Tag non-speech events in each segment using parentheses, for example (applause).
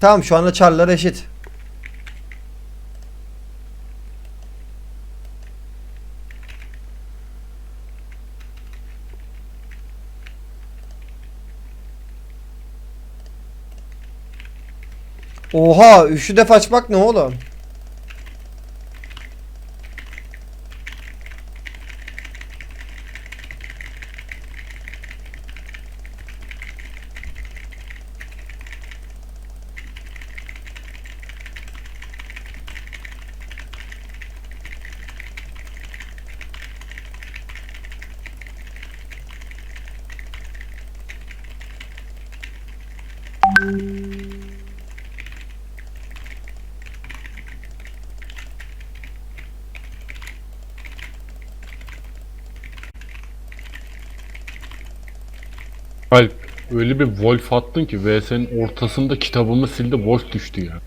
Tamam şu anda çarlar eşit. Oha üçlü def açmak ne oğlum? Alp öyle bir wolf attın ki VS'nin ortasında kitabımı sildi wolf düştü ya.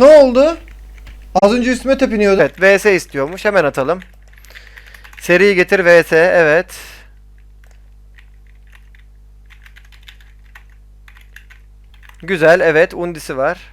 Ne oldu? Az önce üstüme tepiniyordu. Evet VS istiyormuş hemen atalım. Seriyi getir VS evet. Güzel evet undisi var.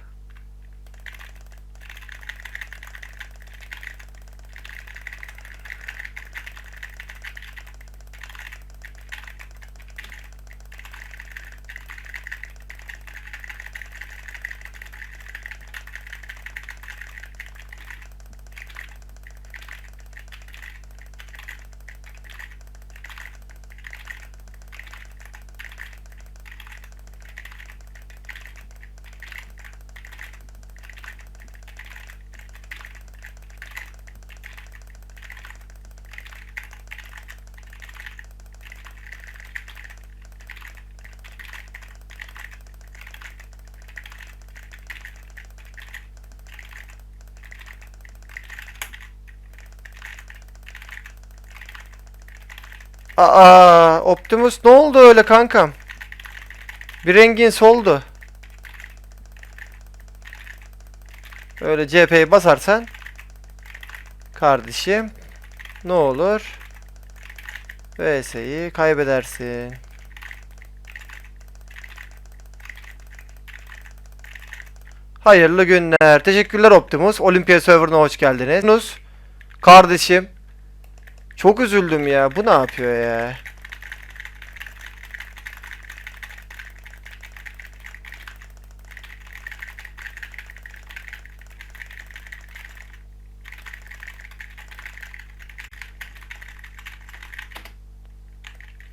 Aa Optimus ne oldu öyle kankam? Bir rengin soldu. Öyle CHP'yi basarsan kardeşim ne olur? VS'yi kaybedersin. Hayırlı günler. Teşekkürler Optimus. Olimpiya serverına hoş geldiniz. Optimus, Kardeşim. Çok üzüldüm ya. Bu ne yapıyor ya?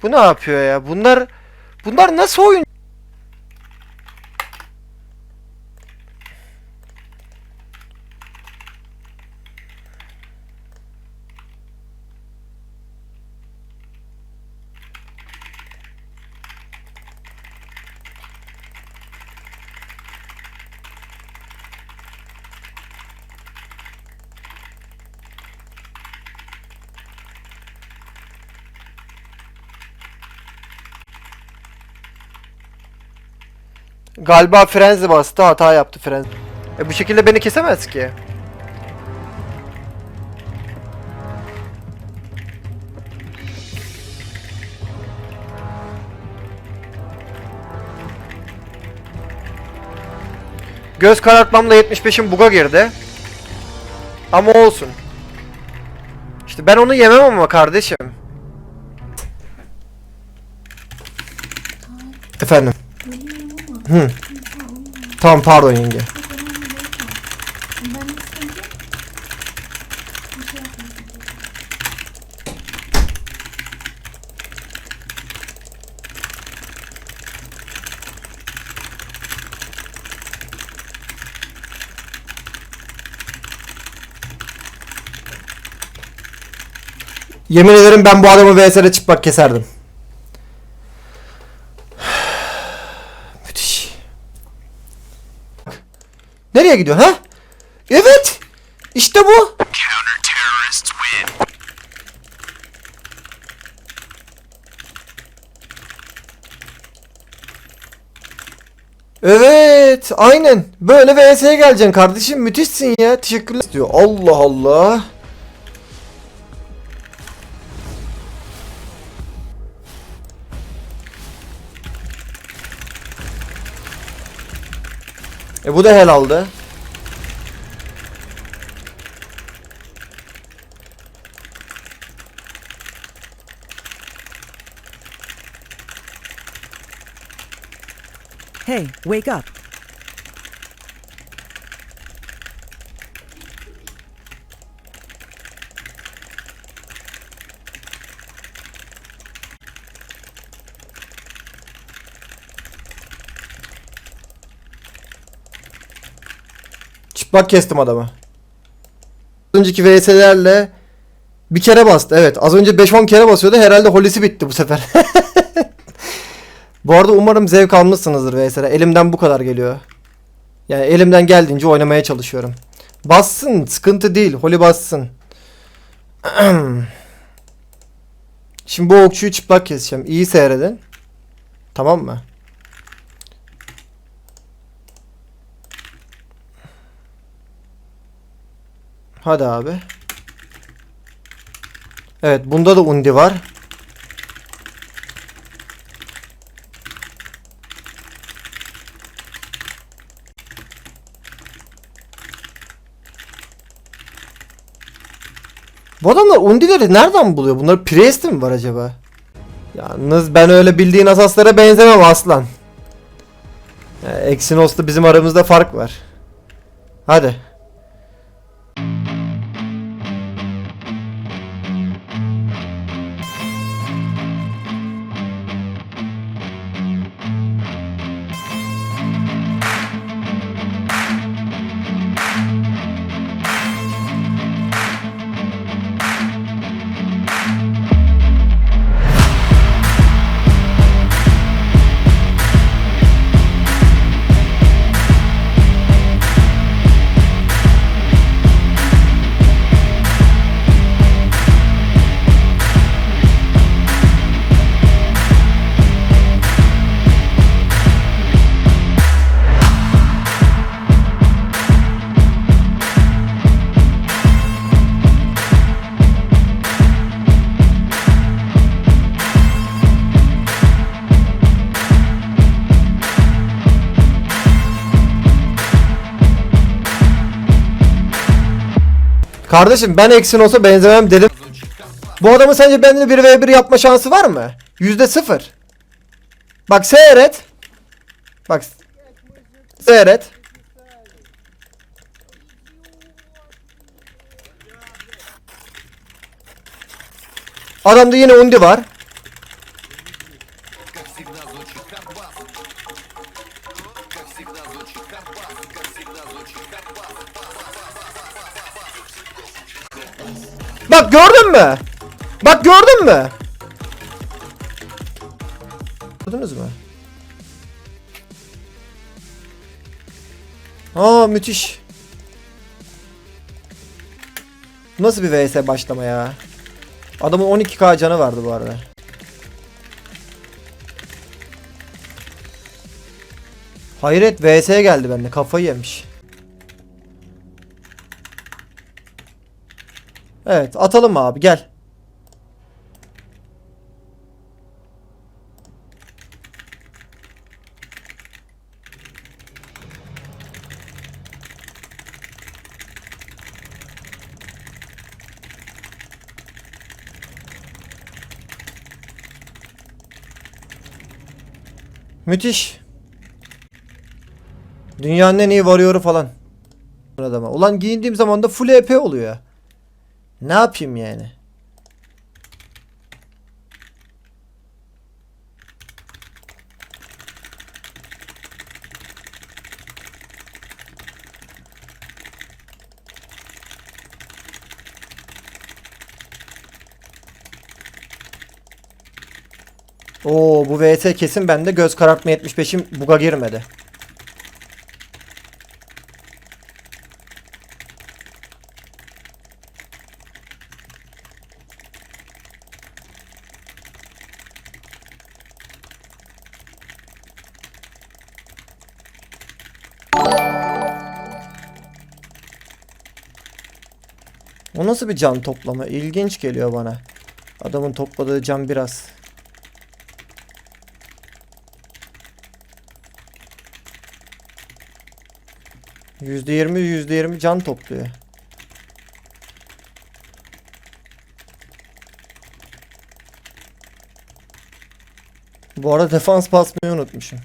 Bu ne yapıyor ya? Bunlar bunlar nasıl oyun? Galiba frenzi bastı hata yaptı frenzi. E bu şekilde beni kesemez ki. Göz karartmamla 75'im buga girdi. Ama olsun. İşte ben onu yemem ama kardeşim. Efendim. Hı. Tamam pardon yenge. Yemin ederim ben bu adamı VS'de çıplak keserdim. Nereye gidiyor ha? Evet. İşte bu. Evet, aynen. Böyle VS'ye geleceksin kardeşim. Müthişsin ya. Teşekkürler diyor. Allah Allah. E bu da helaldi. Hey, wake up. Çıplak kestim adamı. Az önceki VS'lerle bir kere bastı. Evet. Az önce 5-10 kere basıyordu. Herhalde holisi bitti bu sefer. (laughs) bu arada umarım zevk almışsınızdır VS'lere. Elimden bu kadar geliyor. Yani elimden geldiğince oynamaya çalışıyorum. Bassın. Sıkıntı değil. Holi bassın. (clears throat) Şimdi bu okçuyu çıplak keseceğim. İyi seyredin. Tamam mı? Hadi abi. Evet bunda da undi var. Bu adamlar undileri nereden buluyor? Bunlar Priest'te mi var acaba? Yalnız ben öyle bildiğin asaslara benzemem aslan. Yani Exynos'ta bizim aramızda fark var. Hadi. Kardeşim ben Exynos'a benzemem dedim. Bu adamın sence benimle 1v1 yapma şansı var mı? Yüzde sıfır. Bak seyret. Bak. Seyret. Adamda yine undi var. Bak gördün mü? Bak gördün mü? Gördünüz mü? Aa müthiş. Nasıl bir vs başlama ya? Adamın 12k canı vardı bu arada. Hayret vs'ye geldi bende kafayı yemiş. Evet atalım abi gel. Müthiş. Dünyanın en iyi warrior'u falan. Adama. Ulan giyindiğim zaman da full EP oluyor. Ne yapayım yani? Oo bu VS kesin bende göz karartma 75'im buga girmedi. O nasıl bir can toplama? İlginç geliyor bana. Adamın topladığı can biraz. Yüzde yirmi, yüzde yirmi can topluyor. Bu arada defans basmayı unutmuşum.